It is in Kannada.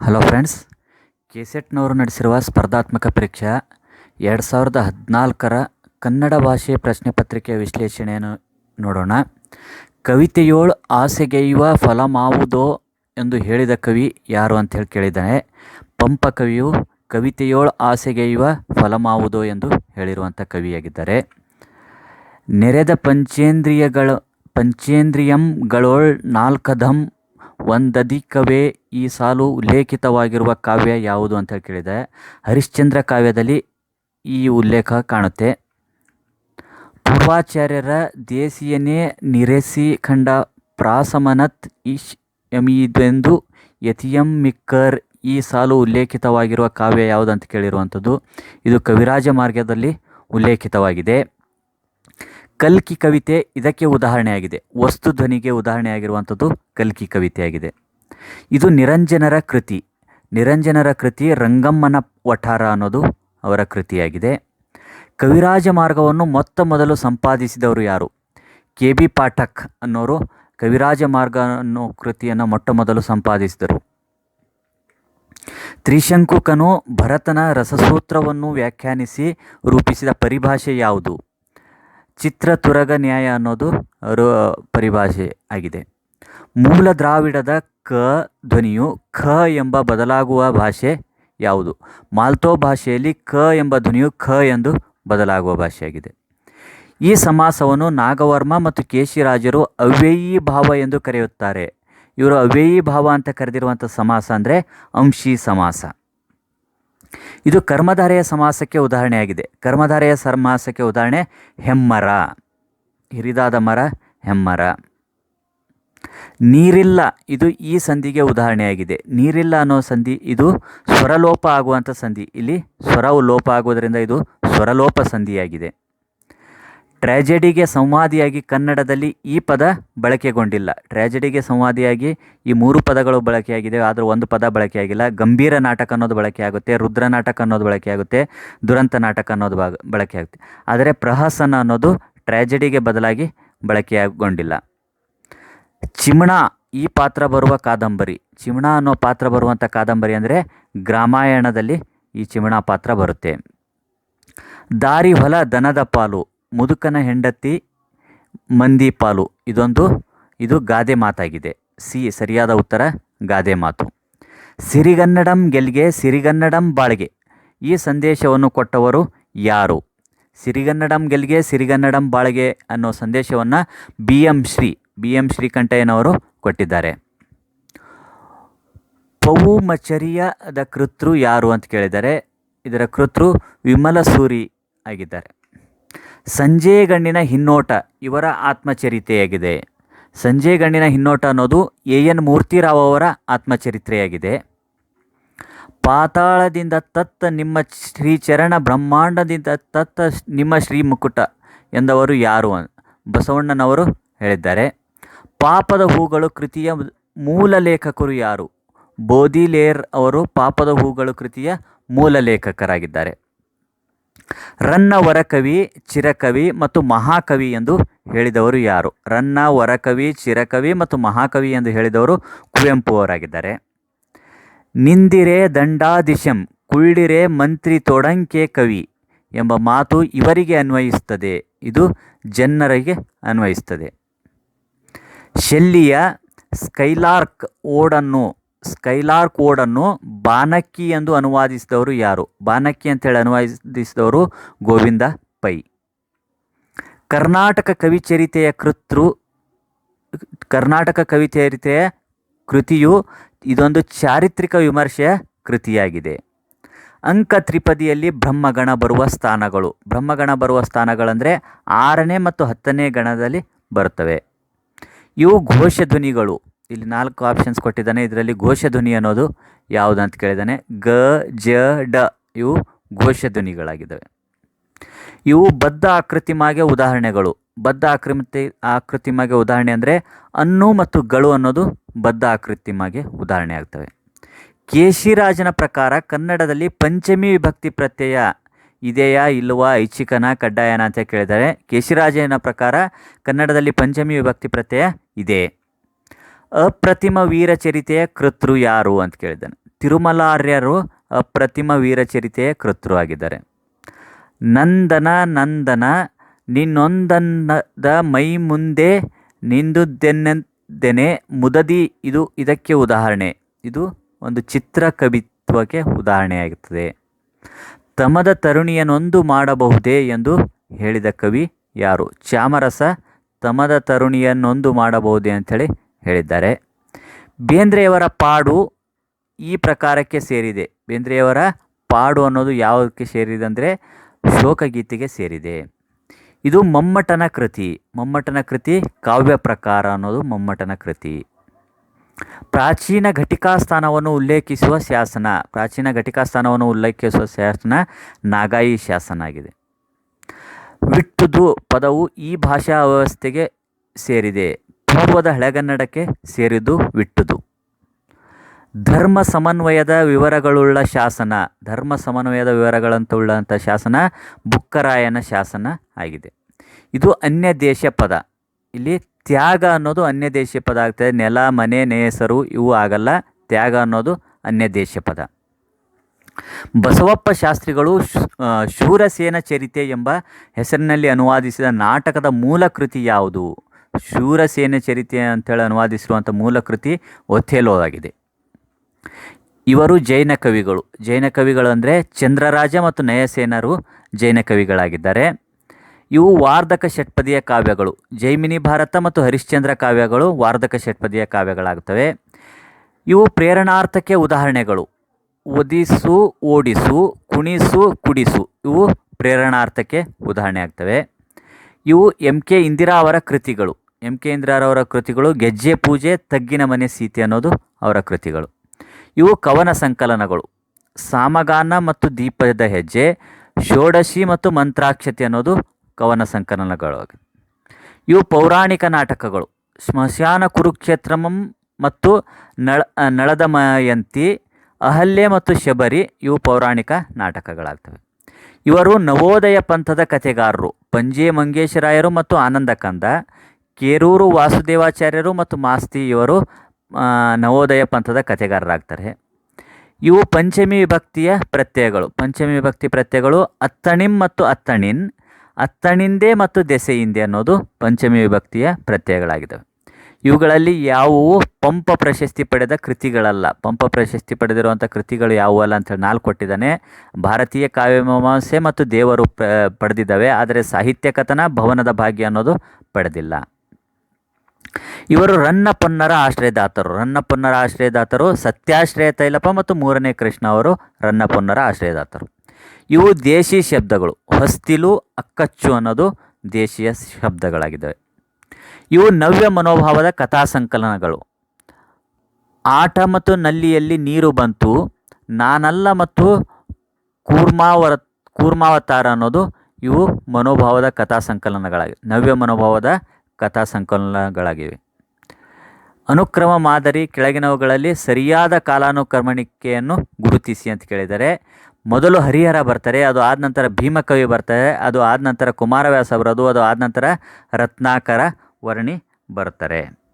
ಹಲೋ ಫ್ರೆಂಡ್ಸ್, ಕೆಸೆಟ್ನವರು ನಡೆಸಿರುವ ಸ್ಪರ್ಧಾತ್ಮಕ ಪರೀಕ್ಷೆ ಎರಡು ಸಾವಿರದ ಹದಿನಾಲ್ಕರ ಕನ್ನಡ ಭಾಷೆ ಪ್ರಶ್ನೆ ಪತ್ರಿಕೆಯ ವಿಶ್ಲೇಷಣೆಯನ್ನು ನೋಡೋಣ. ಕವಿತೆಯೋಳ್ ಆಸೆಗೆಯುವ ಫಲಮಾವುದೋ ಎಂದು ಹೇಳಿದ ಕವಿ ಯಾರು ಅಂತ ಹೇಳಿ ಕೇಳಿದ್ದಾನೆ. ಪಂಪ ಕವಿಯು ಕವಿತೆಯೋಳ್ ಆಸೆಗೆಯುವ ಫಲಮಾವುದೋ ಎಂದು ಹೇಳಿರುವಂಥ ಕವಿಯಾಗಿದ್ದಾರೆ. ನೆರೆದ ಪಂಚೇಂದ್ರಿಯಗಳ ಪಂಚೇಂದ್ರಿಯಂಗಳೋಳ್ ನಾಲ್ಕಧಂ ಒಂದಧಿಕವೇ ಈ ಸಾಲು ಉಲ್ಲೇಖಿತವಾಗಿರುವ ಕಾವ್ಯ ಯಾವುದು ಅಂತ ಹೇಳಿ ಕೇಳಿದೆ. ಹರಿಶ್ಚಂದ್ರ ಕಾವ್ಯದಲ್ಲಿ ಈ ಉಲ್ಲೇಖ ಕಾಣುತ್ತೆ. ಪೂರ್ವಾಚಾರ್ಯರ ದೇಸಿಯನೇ ನಿರೆಸಿ ಖಂಡ ಪ್ರಾಸಮನತ್ ಇಶ್ ಎಮಿದೆಂದು ಯತಿಯಂ ಮಿಕ್ಕರ್ ಈ ಸಾಲು ಉಲ್ಲೇಖಿತವಾಗಿರುವ ಕಾವ್ಯ ಯಾವುದು ಅಂತ ಕೇಳಿರುವಂಥದ್ದು. ಇದು ಕವಿರಾಜ ಮಾರ್ಗದಲ್ಲಿ ಉಲ್ಲೇಖಿತವಾಗಿದೆ. ಕಲ್ಕಿ ಕವಿತೆ ಇದಕ್ಕೆ ಉದಾಹರಣೆಯಾಗಿದೆ. ವಸ್ತು ಧ್ವನಿಗೆ ಉದಾಹರಣೆಯಾಗಿರುವಂಥದ್ದು ಕಲ್ಕಿ ಕವಿತೆಯಾಗಿದೆ. ಇದು ನಿರಂಜನರ ಕೃತಿ. ನಿರಂಜನರ ಕೃತಿ ರಂಗಮ್ಮನ ವಠಾರ ಅನ್ನೋದು ಅವರ ಕೃತಿಯಾಗಿದೆ. ಕವಿರಾಜ ಮಾರ್ಗವನ್ನು ಮೊತ್ತ ಮೊದಲು ಸಂಪಾದಿಸಿದವರು ಯಾರು? ಕೆ ಬಿ ಪಾಠಕ್ ಅನ್ನೋರು ಕವಿರಾಜ ಮಾರ್ಗ ಅನ್ನೋ ಕೃತಿಯನ್ನು ಮೊಟ್ಟ ಮೊದಲು ಸಂಪಾದಿಸಿದರು. ತ್ರಿಶಂಕುಕನು ಭರತನ ರಸಸೂತ್ರವನ್ನು ವ್ಯಾಖ್ಯಾನಿಸಿ ರೂಪಿಸಿದ ಪರಿಭಾಷೆ ಯಾವುದು? ಚಿತ್ರತುರಗ ನ್ಯಾಯ ಅನ್ನೋದು ಅವರ ಪರಿಭಾಷೆ ಆಗಿದೆ. ಮೂಲ ದ್ರಾವಿಡದ ಕ ಧ್ವನಿಯು ಖ ಎಂಬ ಬದಲಾಗುವ ಭಾಷೆ ಯಾವುದು? ಮಾಲ್ತೋ ಭಾಷೆಯಲ್ಲಿ ಕ ಎಂಬ ಧ್ವನಿಯು ಖ ಎಂದು ಬದಲಾಗುವ ಭಾಷೆಯಾಗಿದೆ. ಈ ಸಮಾಸವನ್ನು ನಾಗವರ್ಮ ಮತ್ತು ಕೇಶಿರಾಜರು ಅವ್ಯಯಿ ಭಾವ ಎಂದು ಕರೆಯುತ್ತಾರೆ. ಇವರು ಅವ್ಯಯಿ ಭಾವ ಅಂತ ಕರೆದಿರುವಂಥ ಸಮಾಸ ಅಂದರೆ ಅಂಶಿ ಸಮಾಸ. ಇದು ಕರ್ಮಧಾರೆಯ ಸಮಾಸಕ್ಕೆ ಉದಾಹರಣೆಯಾಗಿದೆ. ಕರ್ಮಧಾರೆಯ ಸಮಾಸಕ್ಕೆ ಉದಾಹರಣೆ, ಹೆಮ್ಮರ. ಹಿರಿದಾದ ಮರ, ಹೆಮ್ಮರ. ನೀರಿಲ್ಲ, ಇದು ಈ ಸಂಧಿಗೆ ಉದಾಹರಣೆಯಾಗಿದೆ. ನೀರಿಲ್ಲ ಅನ್ನೋ ಸಂಧಿ, ಇದು ಸ್ವರಲೋಪ ಆಗುವಂಥ ಸಂಧಿ. ಇಲ್ಲಿ ಸ್ವರವು ಲೋಪ ಆಗುವುದರಿಂದ ಇದು ಸ್ವರಲೋಪ ಸಂಧಿಯಾಗಿದೆ. ಟ್ರ್ಯಾಜಡಿಗೆ ಸಂವಾದಿಯಾಗಿ ಕನ್ನಡದಲ್ಲಿ ಈ ಪದ ಬಳಕೆಗೊಂಡಿಲ್ಲ. ಟ್ರ್ಯಾಜೆಡಿಗೆ ಸಂವಾದಿಯಾಗಿ ಈ ಮೂರು ಪದಗಳು ಬಳಕೆಯಾಗಿದೆ, ಆದರೆ ಒಂದು ಪದ ಬಳಕೆಯಾಗಿಲ್ಲ. ಗಂಭೀರ ನಾಟಕ ಅನ್ನೋದು ಬಳಕೆಯಾಗುತ್ತೆ, ರುದ್ರ ನಾಟಕ ಅನ್ನೋದು ಬಳಕೆಯಾಗುತ್ತೆ, ದುರಂತ ನಾಟಕ ಅನ್ನೋದು ಬಳಕೆಯಾಗುತ್ತೆ. ಆದರೆ ಪ್ರಹಸನ ಅನ್ನೋದು ಟ್ರ್ಯಾಜೆಡಿಗೆ ಬದಲಾಗಿ ಬಳಕೆಯಾಗೊಂಡಿಲ್ಲ. ಚಿಮಣ ಈ ಪಾತ್ರ ಬರುವ ಕಾದಂಬರಿ. ಚಿಮಣ ಅನ್ನೋ ಪಾತ್ರ ಬರುವಂಥ ಕಾದಂಬರಿ ಅಂದರೆ ಗ್ರಾಮಾಯಣದಲ್ಲಿ ಈ ಚಿಮಣ ಪಾತ್ರ ಬರುತ್ತೆ. ದಾರಿ ಹೊಲ ದನದ ಪಾಲು. ಮುದುಕನ ಹೆಂಡತಿ ಮಂದಿ ಪಾಲು. ಇದೊಂದು, ಇದು ಗಾದೆ ಮಾತಾಗಿದೆ. ಸಿ, ಸರಿಯಾದ ಉತ್ತರ, ಗಾದೆ ಮಾತು. ಸಿರಿಗನ್ನಡಂ ಗೆಲ್ಗೆ, ಸಿರಿಗನ್ನಡಂ ಬಾಳ್ಗೆ. ಈ ಸಂದೇಶವನ್ನು ಕೊಟ್ಟವರು ಯಾರು? ಸಿರಿಗನ್ನಡಂ ಗೆಲ್ಗೆ, ಸಿರಿಗನ್ನಡಂ ಬಾಳ್ಗೆ ಅನ್ನೋ ಸಂದೇಶವನ್ನು B M Shri B M ಶ್ರೀಕಂಠಯ್ಯನವರು ಕೊಟ್ಟಿದ್ದಾರೆ. ಪೌಮಚರ್ಯದ ಕೃತೃ ಯಾರು ಅಂತ ಕೇಳಿದ್ದಾರೆ ಇದರ ಕೃತೃ ವಿಮಲ ಸೂರಿ ಆಗಿದ್ದಾರೆ. ಸಂಜೆ ಗಣ್ಣಿನ ಹಿನ್ನೋಟ ಇವರ ಆತ್ಮಚರಿತೆಯಾಗಿದೆ ಸಂಜೆ ಗಣ್ಣಿನ ಹಿನ್ನೋಟ ಅನ್ನೋದು ಎ ಎನ್ ಮೂರ್ತಿರಾವ್ ಅವರ ಆತ್ಮಚರಿತ್ರೆಯಾಗಿದೆ. ಪಾತಾಳದಿಂದ ತತ್ತ ನಿಮ್ಮ ಶ್ರೀಚರಣ, ಬ್ರಹ್ಮಾಂಡದಿಂದ ತತ್ತ ನಿಮ್ಮ ಶ್ರೀ ಮುಕುಟ ಎಂದವರು ಯಾರು ಬಸವಣ್ಣನವರು ಹೇಳಿದ್ದಾರೆ. ಪಾಪದ ಹೂಗಳು ಕೃತಿಯ ಮೂಲ ಲೇಖಕರು ಯಾರು? ಬೋಧಿಲೇರ್ ಅವರು ಪಾಪದ ಹೂಗಳು ಕೃತಿಯ ಮೂಲ ಲೇಖಕರಾಗಿದ್ದಾರೆ. ರನ್ನ ವರಕವಿ ಚಿರಕವಿ ಮತ್ತು ಮಹಾಕವಿ ಎಂದು ಹೇಳಿದವರು ಯಾರು? ರನ್ನ ವರಕವಿ ಚಿರಕವಿ ಮತ್ತು ಮಹಾಕವಿ ಎಂದು ಹೇಳಿದವರು ಕುವೆಂಪು ಅವರಾಗಿದ್ದಾರೆ. ನಿಂದಿರೆ ದಂಡಾದಿಶಂ, ಕುಳ್ಳಿರೆ ಮಂತ್ರಿ ತೊಡಂಕೆ ಕವಿ ಎಂಬ ಮಾತು ಇವರಿಗೆ ಅನ್ವಯಿಸುತ್ತದೆ. ಇದು ಜನರಿಗೆ ಅನ್ವಯಿಸುತ್ತದೆ. ಶೆಲ್ಲಿಯ ಸ್ಕೈಲಾರ್ಕ್ ಓಡನ್ನು ಸ್ಕೈಲಾರ್ಕ್ ಕೋಡನ್ನು ಬಾನಕ್ಕಿ ಎಂದು ಅನುವಾದಿಸಿದವರು ಯಾರು? ಬಾನಕ್ಕಿ ಅಂತೇಳಿ ಅನುವಾದಿಸಿದವರು ಗೋವಿಂದ ಪೈ. ಕರ್ನಾಟಕ ಕವಿಚರಿತೆಯ ಕೃತೃ ಕರ್ನಾಟಕ ಕವಿಚರಿತೆಯ ಕೃತಿಯು ಇದೊಂದು ಚಾರಿತ್ರಿಕ ವಿಮರ್ಶೆಯ ಕೃತಿಯಾಗಿದೆ. ಅಂಕ ತ್ರಿಪದಿಯಲ್ಲಿ ಬ್ರಹ್ಮಗಣ ಬರುವ ಸ್ಥಾನಗಳು. ಬ್ರಹ್ಮಗಣ ಬರುವ ಸ್ಥಾನಗಳಂದರೆ ಆರನೇ ಮತ್ತು ಹತ್ತನೇ ಗಣದಲ್ಲಿ ಬರುತ್ತವೆ. ಇವು ಘೋಷಧ್ವನಿಗಳು. ಇಲ್ಲಿ ನಾಲ್ಕು ಆಪ್ಷನ್ಸ್ ಕೊಟ್ಟಿದ್ದಾನೆ. ಇದರಲ್ಲಿ ಘೋಷಧ್ವನಿ ಅನ್ನೋದು ಯಾವುದು ಅಂತ ಕೇಳಿದ್ದಾನೆ. ಗ ಜ, ಡ ಇವು ಘೋಷಧ್ವನಿಗಳಾಗಿದ್ದಾವೆ. ಇವು ಬದ್ಧ ಆಕೃತಿಮಾಗೆ ಉದಾಹರಣೆಗಳು. ಬದ್ಧ ಆಕೃತಿ ಆಕೃತಿಮಾಗೆ ಉದಾಹರಣೆ ಅಂದರೆ ಅನ್ನು ಮತ್ತು ಗಳು ಅನ್ನೋದು ಬದ್ಧ ಆಕೃತಿಮಾಗೆ ಉದಾಹರಣೆ ಆಗ್ತವೆ. ಕೇಶಿರಾಜನ ಪ್ರಕಾರ ಕನ್ನಡದಲ್ಲಿ ಪಂಚಮಿ ವಿಭಕ್ತಿ ಪ್ರತ್ಯಯ ಇದೆಯಾ, ಇಲ್ಲವಾ, ಐಚ್ಛಿಕನ, ಕಡ್ಡಾಯನ ಅಂತ ಕೇಳಿದ್ದಾರೆ. ಕೇಶಿರಾಜನ ಪ್ರಕಾರ ಕನ್ನಡದಲ್ಲಿ ಪಂಚಮಿ ವಿಭಕ್ತಿ ಪ್ರತ್ಯಯ ಇದೆ. ಅಪ್ರತಿಮ ವೀರಚರಿತೆಯ ಕೃತೃ ಯಾರು ಅಂತ ಕೇಳಿದ್ದಾನೆ. ತಿರುಮಲಾರ್ಯರು ಅಪ್ರತಿಮ ವೀರಚರಿತೆಯ ಕೃತೃ ಆಗಿದ್ದಾರೆ. ನಂದನ ನಂದನ, ನಿನ್ನೊಂದನ್ನದ ಮೈ ಮುಂದೆ ನಿಂದುದೆನ್ನೆಂದೆನೆ, ಮುದದಿ ಇದು ಇದಕ್ಕೆ ಉದಾಹರಣೆ. ಇದು ಒಂದು ಚಿತ್ರ ಕವಿತ್ವಕ್ಕೆ ಉದಾಹರಣೆಯಾಗುತ್ತದೆ ತಮದ ತರುಣಿಯನೊಂದು ಮಾಡಬಹುದೇ ಎಂದು ಹೇಳಿದ ಕವಿ ಯಾರು? ಚಾಮರಸ ತಮದ ತರುಣಿಯನ್ನೊಂದು ಮಾಡಬಹುದೇ ಅಂಥೇಳಿ ಹೇಳಿದ್ದಾರೆ. ಬೇಂದ್ರೆಯವರ ಪಾಡು ಈ ಪ್ರಕಾರಕ್ಕೆ ಸೇರಿದೆ. ಬೇಂದ್ರೆಯವರ ಪಾಡು ಅನ್ನೋದು ಯಾವುದಕ್ಕೆ ಸೇರಿದೆ ಅಂದರೆ ಶೋಕಗೀತೆಗೆ ಸೇರಿದೆ. ಇದು ಮಮ್ಮಟನ ಕೃತಿ. ಮಮ್ಮಟನ ಕೃತಿ ಕಾವ್ಯ ಪ್ರಕಾರ ಅನ್ನೋದು ಮಮ್ಮಟನ ಕೃತಿ. ಪ್ರಾಚೀನ ಘಟಿಕಾ ಸ್ಥಾನವನ್ನು ಉಲ್ಲೇಖಿಸುವ ಶಾಸನ. ಪ್ರಾಚೀನ ಘಟಿಕಾ ಸ್ಥಾನವನ್ನು ಉಲ್ಲೇಖಿಸುವ ಶಾಸನ ನಾಗಾಯಿ ಶಾಸನ ಆಗಿದೆ. ವಿಟ್ಟುದು ಪದವು ಈ ಭಾಷಾ ವ್ಯವಸ್ಥೆಗೆ ಸೇರಿದೆ. ಪೂರ್ವದ ಹಳೆಗನ್ನಡಕ್ಕೆ ಸೇರಿದ್ದು ವಿಟ್ಟುದು. ಧರ್ಮ ಸಮನ್ವಯದ ವಿವರಗಳುಳ್ಳ ಶಾಸನ, ಧರ್ಮ ಸಮನ್ವಯದ ವಿವರಗಳಂತುಳ್ಳಂಥ ಶಾಸನ ಬುಕ್ಕರಾಯನ ಶಾಸನ ಆಗಿದೆ. ಇದು ಅನ್ಯ ದೇಶ ಪದ. ಇಲ್ಲಿ ತ್ಯಾಗ ಅನ್ನೋದು ಅನ್ಯ ದೇಶ ಪದ ಆಗ್ತದೆ. ನೆಲ, ಮನೆ ನೇಸರು ಇವು ಆಗಲ್ಲ. ತ್ಯಾಗ ಅನ್ನೋದು ಅನ್ಯ ದೇಶ ಪದ. ಬಸವಪ್ಪ ಶಾಸ್ತ್ರಿಗಳು ಶೂರಸೇನ ಚರಿತೆ ಎಂಬ ಹೆಸರಿನಲ್ಲಿ ಅನುವಾದಿಸಿದ ನಾಟಕದ ಮೂಲ ಕೃತಿ ಯಾವುದು? ಶೂರಸೇನ ಚರಿತೆ ಅಂತೇಳಿ ಅನುವಾದಿಸಿರುವಂಥ ಮೂಲ ಕೃತಿ ಒಥೇಲೋದಾಗಿದೆ ಇವರು ಜೈನ ಕವಿಗಳು. ಜೈನ ಕವಿಗಳು ಅಂದರೆ ಚಂದ್ರರಾಜ ಮತ್ತು ನಯಸೇನರು ಜೈನ ಕವಿಗಳಾಗಿದ್ದಾರೆ. ಇವು ವಾರ್ಧಕ ಷಟ್ಪದಿಯ ಕಾವ್ಯಗಳು. ಜೈಮಿನಿ ಭಾರತ ಮತ್ತು ಹರಿಶ್ಚಂದ್ರ ಕಾವ್ಯಗಳು ವಾರ್ಧಕ ಷಟ್ಪದಿಯ ಕಾವ್ಯಗಳಾಗುತ್ತವೆ ಇವು ಪ್ರೇರಣಾರ್ಥಕ್ಕೆ ಉದಾಹರಣೆಗಳು. ಒದಿಸು ಓಡಿಸು, ಕುಣಿಸು, ಕುಡಿಸು ಇವು ಪ್ರೇರಣಾರ್ಥಕ್ಕೆ ಉದಾಹರಣೆ ಆಗ್ತವೆ ಇವು ಎಂ ಕೆ ಇಂದಿರಾ ಅವರ ಕೃತಿಗಳು. ಎಂ ಕೆ ಇಂದಿರಾರವರ ಕೃತಿಗಳು ಗೆಜ್ಜೆ ಪೂಜೆ, ತಗ್ಗಿನ ಮನೆ ಸೀತೆ ಅನ್ನೋದು ಅವರ ಕೃತಿಗಳು. ಇವು ಕವನ ಸಂಕಲನಗಳು. ಸಾಮಗಾನ ಮತ್ತು ದೀಪದ ಹೆಜ್ಜೆ, ಷೋಡಶಿ ಮತ್ತು ಮಂತ್ರಾಕ್ಷತೆ ಅನ್ನೋದು ಕವನ ಸಂಕಲನಗಳು ಇವು ಪೌರಾಣಿಕ ನಾಟಕಗಳು. ಸ್ಮಶಾನ ಕುರುಕ್ಷೇತ್ರಮಂ ಮತ್ತು ನಳ ನಳದ ಮಯಂತಿ ಅಹಲ್ಯೆ ಮತ್ತು ಶಬರಿ ಇವು ಪೌರಾಣಿಕ ನಾಟಕಗಳಾಗ್ತವೆ. ಇವರು ನವೋದಯ ಪಂಥದ ಕಥೆಗಾರರು. ಪಂಜೆ ಮಂಗೇಶರಾಯರು ಮತ್ತು ಆನಂದಕಂದ. ಕೇರೂರು ವಾಸುದೇವಾಚಾರ್ಯರು ಮತ್ತು ಮಾಸ್ತಿ ಇವರು ನವೋದಯ ಪಂಥದ ಕಥೆಗಾರರಾಗ್ತಾರೆ. ಇವು ಪಂಚಮಿ ವಿಭಕ್ತಿಯ ಪ್ರತ್ಯಯಗಳು. ಪಂಚಮಿ ವಿಭಕ್ತಿ ಪ್ರತ್ಯಯಗಳು ಅತ್ತಣಿಂ ಮತ್ತು ಅತ್ತಣಿನ್. ಅತ್ತಣಿಂದೆ ಮತ್ತು ದೆಸೆಯಿಂದೆ ಅನ್ನೋದು ಪಂಚಮಿ ವಿಭಕ್ತಿಯ ಪ್ರತ್ಯಯಗಳಾಗಿದ್ದಾವೆ. ಇವುಗಳಲ್ಲಿ ಯಾವುವು ಪಂಪ ಪ್ರಶಸ್ತಿ ಪಡೆದ ಕೃತಿಗಳಲ್ಲ. ಪಂಪ ಪ್ರಶಸ್ತಿ ಪಡೆದಿರುವಂಥ ಕೃತಿಗಳು ಯಾವುವು ಅಲ್ಲ ಅಂತೇಳಿ ನಾಲ್ಕು ಕೊಟ್ಟಿದ್ದಾನೆ. ಭಾರತೀಯ ಕಾವ್ಯಮೀಮಾಂಸೆ ಮತ್ತು ದೇವರು ಪಡೆದಿದ್ದಾವೆ. ಆದರೆ ಸಾಹಿತ್ಯ ಕಥನ ಭವನದ ಭಾಗ್ಯ ಅನ್ನೋದು ಪಡೆದಿಲ್ಲ. ಇವರು ರನ್ನ ಪೊನ್ನರ ಆಶ್ರಯದಾತರು. ರನ್ನ ಪೊನ್ನರ ಆಶ್ರಯದಾತರು ಸತ್ಯಾಶ್ರಯ ತೈಲಪ ಮತ್ತು ಮೂರನೇ ಕೃಷ್ಣ ಅವರು ರನ್ನ ಪೊನ್ನರ ಆಶ್ರಯದಾತರು. ಇವು ದೇಶಿ ಶಬ್ದಗಳು. ಹೊಸ್ತಿಲು, ಅಕ್ಕಚ್ಚು ಅನ್ನೋದು ದೇಶೀಯ ಶಬ್ದಗಳಾಗಿದ್ದಾವೆ. ಇವು ನವ್ಯ ಮನೋಭಾವದ ಕಥಾ ಸಂಕಲನಗಳು. ಆಟ ಮತ್ತು ನಲ್ಲಿಯಲ್ಲಿ ನೀರು ಬಂತು. ನಾನಲ್ಲ ಮತ್ತು ಕೂರ್ಮಾವರ, ಕೂರ್ಮಾವತಾರ ಅನ್ನೋದು ಇವು ಮನೋಭಾವದ ಕಥಾ ಸಂಕಲನಗಳಾಗಿವೆ. ನವ್ಯ ಮನೋಭಾವದ ಕಥಾ ಸಂಕಲನಗಳಾಗಿವೆ ಅನುಕ್ರಮ ಮಾದರಿ ಕೆಳಗಿನವುಗಳಲ್ಲಿ ಸರಿಯಾದ ಕಾಲಾನುಕ್ರಮಣಿಕೆಯನ್ನು ಗುರುತಿಸಿ ಅಂತ ಕೇಳಿದರೆ, ಮೊದಲು ಹರಿಹರ ಬರ್ತಾರೆ, ಅದು ಆದ ನಂತರ ಭೀಮಕವಿ ಬರ್ತಾರೆ, ಅದು ಆದ ನಂತರ ಕುಮಾರವ್ಯಾಸ ಬರೋದು, ಅದು ಆದ ನಂತರ ರತ್ನಾಕರ ವರ್ಣಿ ಬರ್ತಾರೆ.